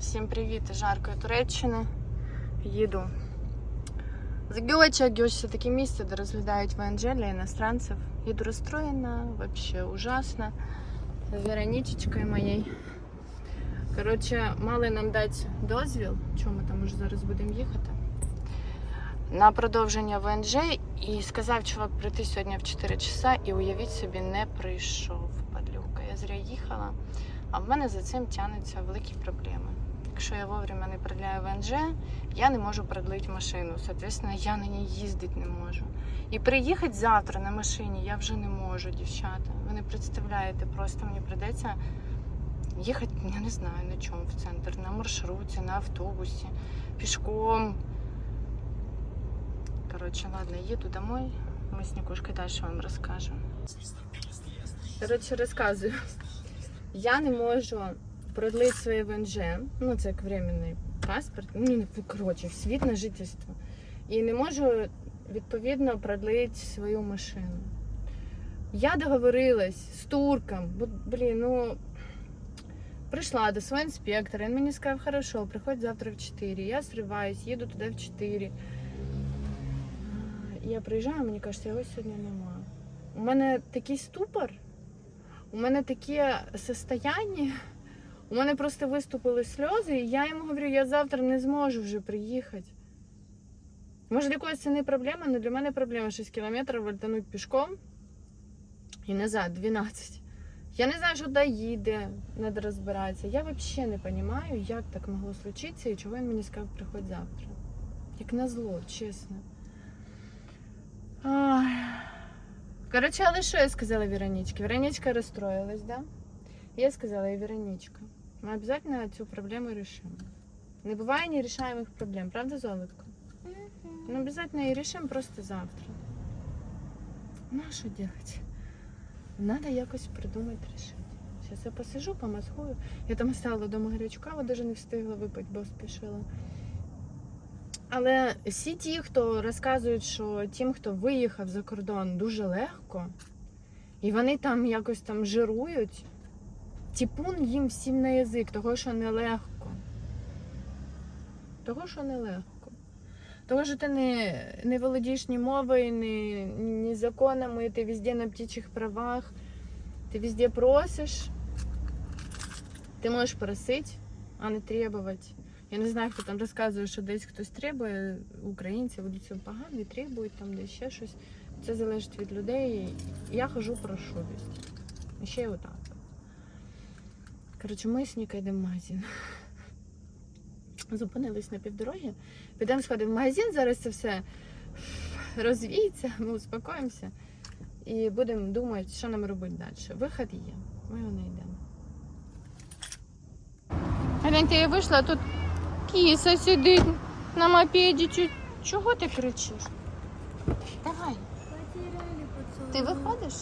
Всім привіт із жаркої Туреччини. Їду з Гьоча. Гьоч це таке місце, де розглядають ВНЖ для іностранців. Їду розстроєна, взагалі ужасно. З моєю. Коротше, мали нам дати дозвіл, чому ми там уже зараз будемо їхати. На продовження ВНЖ і сказав чувак прийти сьогодні в 4 часа і уявіть собі, не прийшов падлюка. Я зря їхала. А в мене за цим тягнуться великі проблеми. Якщо я вовремя не продляю ВНЖ, я не можу продлити машину. Соответственно, я на ній їздити не можу. І приїхати завтра на машині я вже не можу, дівчата. Ви не представляєте, просто мені прийдеться їхати, я не знаю на чому в центр, на маршруті, на автобусі, пішком. Коротше, ладно, їду домой. Ми з Нікушкою далі вам розкажемо. Коротше, розказую. Я не можу продлити своє ВНЖ, ну це як временний паспорт, ну не коротше, світ на жительство. І не можу відповідно продлити свою машину. Я договорилась з турком, бо, блін, ну прийшла до свого інспектора, він мені сказав, хорошо, приходь завтра в 4. Я зриваюсь, їду туди в 4. Я приїжджаю, мені кажуть, його сьогодні нема. У мене такий ступор. У мене таке состояння, у мене просто виступили сльози, і я йому говорю, я завтра не зможу вже приїхати. Може, для когось це не проблема, але для мене проблема 6 кілометрів вальтануть пішком і назад 12. Я не знаю, що де їде, треба розбиратися. Я взагалі не розумію, як так могло случитися і чого він мені сказав, приходь завтра. Як назло, чесно. Ай. Короче, але що я сказала Вероничке? Вероничка розстроїлась, да? Я сказала Вероничка, ми обязательно цю проблему решимо. Не буває нерішаємих проблем, правда, Золотко? Ну, обязательно її решимо просто завтра. Ну, а що делать? Надо якось придумати рішити. Зараз я посижу, помаскую. Я там оставила вдома гарячу каву, навіть не встигла випити, бо спішила. Але всі ті, хто розказують, що тим, хто виїхав за кордон, дуже легко, і вони там якось там жирують, тіпун їм всім на язик, того, що нелегко. Того, що нелегко. Того, що ти не, не володієш ні мовою, ні, ні законами, ти везде на птічих правах, ти везде просиш. Ти можеш просити, а не требувати. Я не знаю, хто там розказує, що десь хтось требує, українці ведуть себе погано требують там десь ще щось. Це залежить від людей. Я хожу везде. І ще й отак. Коротше, ми з Нікою йдемо в магазин. Зупинились на півдороги. Підемо сходимо в магазин, зараз це все розвіється, ми успокоїмося і будемо думати, що нам робити далі. Вихід є. Ми його не йдемо. Гляньте, я вийшла, а тут кіса сидить на мопеді. Чого ти кричиш? Давай. Ти виходиш?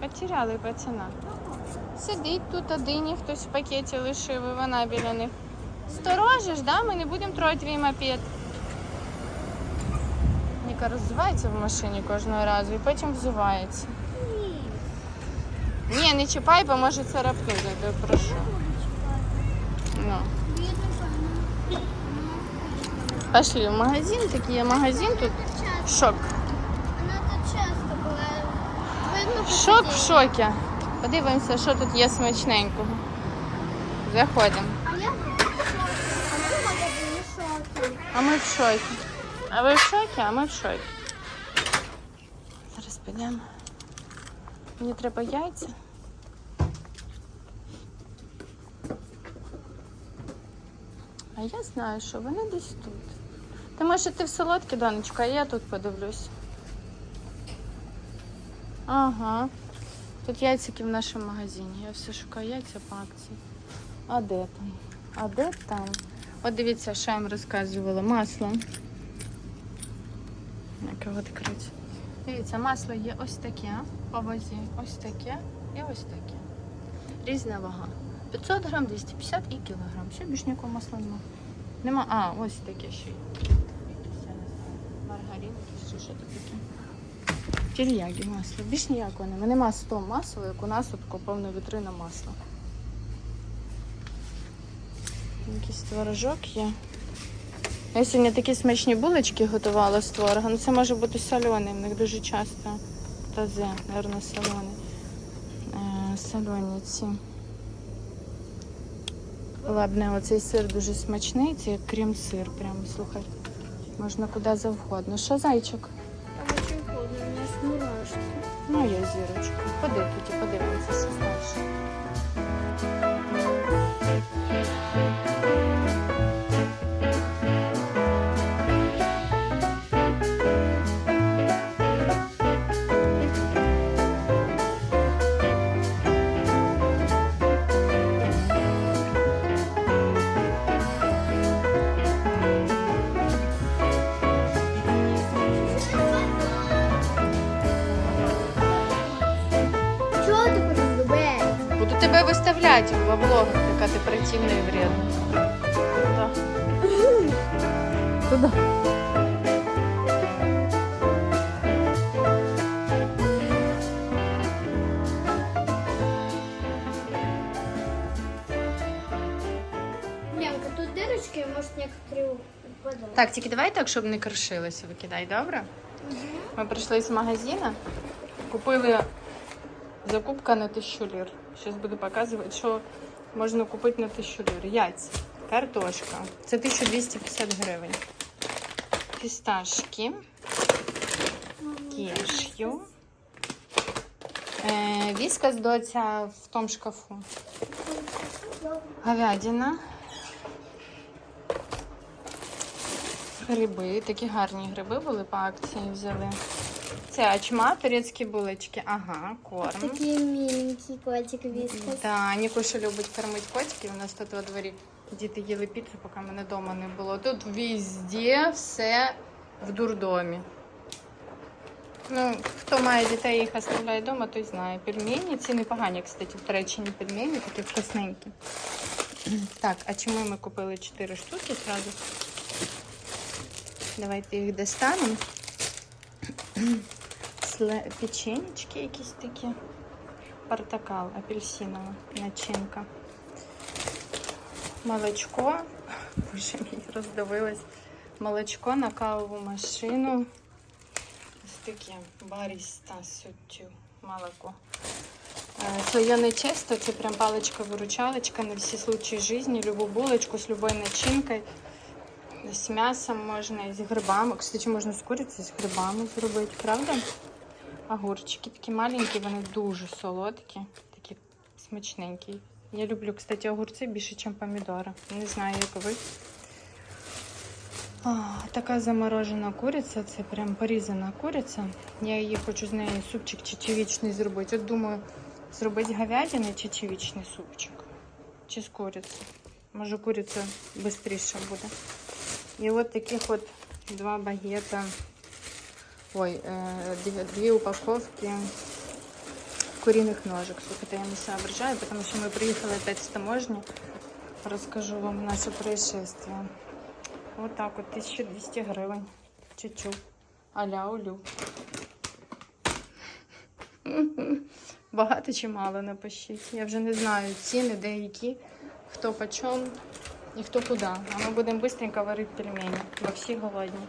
Потеряли пацана. Сидить тут один, хтось в пакеті лишив, і вона біля них. Сторожиш, да? Ми не будемо трогати твій мопед. Ніка роззувається в машині кожного разу і потім взувається. Ні, не чіпай, бо може царапнути, я прошу. Ну. Пошли в магазин, такий є магазин тут. Шок. Вона тут часто буває. Видно, по Шок в шокі. Подивимося, що тут є смачненького. Заходимо. А я в шокі. А ми в шокі. А ви в шокі, а ми в шокі. Зараз підемо. Мені треба яйця. А я знаю, що вони десь тут. Ти можеш іти в солодкі, донечко, а я тут подивлюсь. Ага. Тут яйцики в нашому магазині. Я все шукаю яйця по акції. А де там? А де там? От дивіться, що я вам розказувала. Масло. Яке відкрити. Дивіться, масло є ось таке по вазі, ось таке і ось таке. Різна вага. 500 грам, 250 і кілограм. Все, більш ніякого масла нема. Нема. А, ось таке ще. є. Чи що таке. Тільягі масло. Більш ніякого нема. Нема 100 масла, як у нас тут повна вітрина масла. Якийсь творожок є. Я сьогодні такі смачні булочки готувала з творогом. Ну, Це може бути солений, в них дуже часто тазе, мабуть, солений. Е, солені ці. Лабне, оцей сир дуже смачний, це крем-сир, прямо слухай. Можна куди завгодно. Що, зайчик? Ну, я зірочку. Ходи тоді, подивимося, що далі. Виставляти в влогах, яка ти противна і? Куда? Лянка, тут дырочки, может, некоторые упадут. Так, тільки давай так, щоб не крушилося, викидай, добре? Ми прийшли з магазину, купили закупка на тисячу лір. Зараз буду показувати, що можна купити на тисячу лір. Яйця, картошка. Це 1250 гривень. Фісташки, кешю. Е, віскас доця в тому шкафу. Говядина. Гриби, такі гарні гриби були по акції взяли. Це ачма, турецькі булочки. Ага, корм. Такие миленькие котик вискас. Да, Нікуша любить кормити котиків. У нас тут во дворі діти їли піцу, поки мене вдома не було. Тут везде все в дурдомі. Ну, хто має дітей, їх оставляє вдома, той знає. Пельмені, ці непогані, кстати, в Туреччині пельмені, такі вкусненькі. Так, а чому ми купили 4 штуки зразу? Давайте їх достанемо. Печенечки якісь такі. Портокал, апельсинова начинка. Молочко. Боже мій, роздавилась. Молочко на кавову машину. Ось таке баріста суттю молоко. Е, Слоєне тесто це прям паличка-выручалочка на всі случаї життя. Любу булочку з любою начинкою. З м'ясом можна і з грибами. Кстати, можна з курицею, з грибами зробити, правда? Огурчики такі маленькі, вони дуже солодкі, такі смачненькі. Я люблю, кстати, огурці більше, ніж помідори. Не знаю, як ви. А, така заморожена куриця, це прям порізана куриця. Я її хочу з неї супчик чечевичний зробити. От думаю, зробити говядини чечевичний супчик. Чи з куриці. Може, куриця швидше буде. І от таких от два багета. Ой, е, дві, упаковки куриных ножек. Слухайте, я не соображаю, потому что мы приехали опять с таможни. Расскажу вам наше происшествие. Вот так вот, 1200 гривень. Чуть-чуть. Аля улю. Багато чи мало напишіть. Я вже не знаю ціни, де які, хто по чому і хто куди. А ми будемо швидко варити пельмені, бо всі голодні.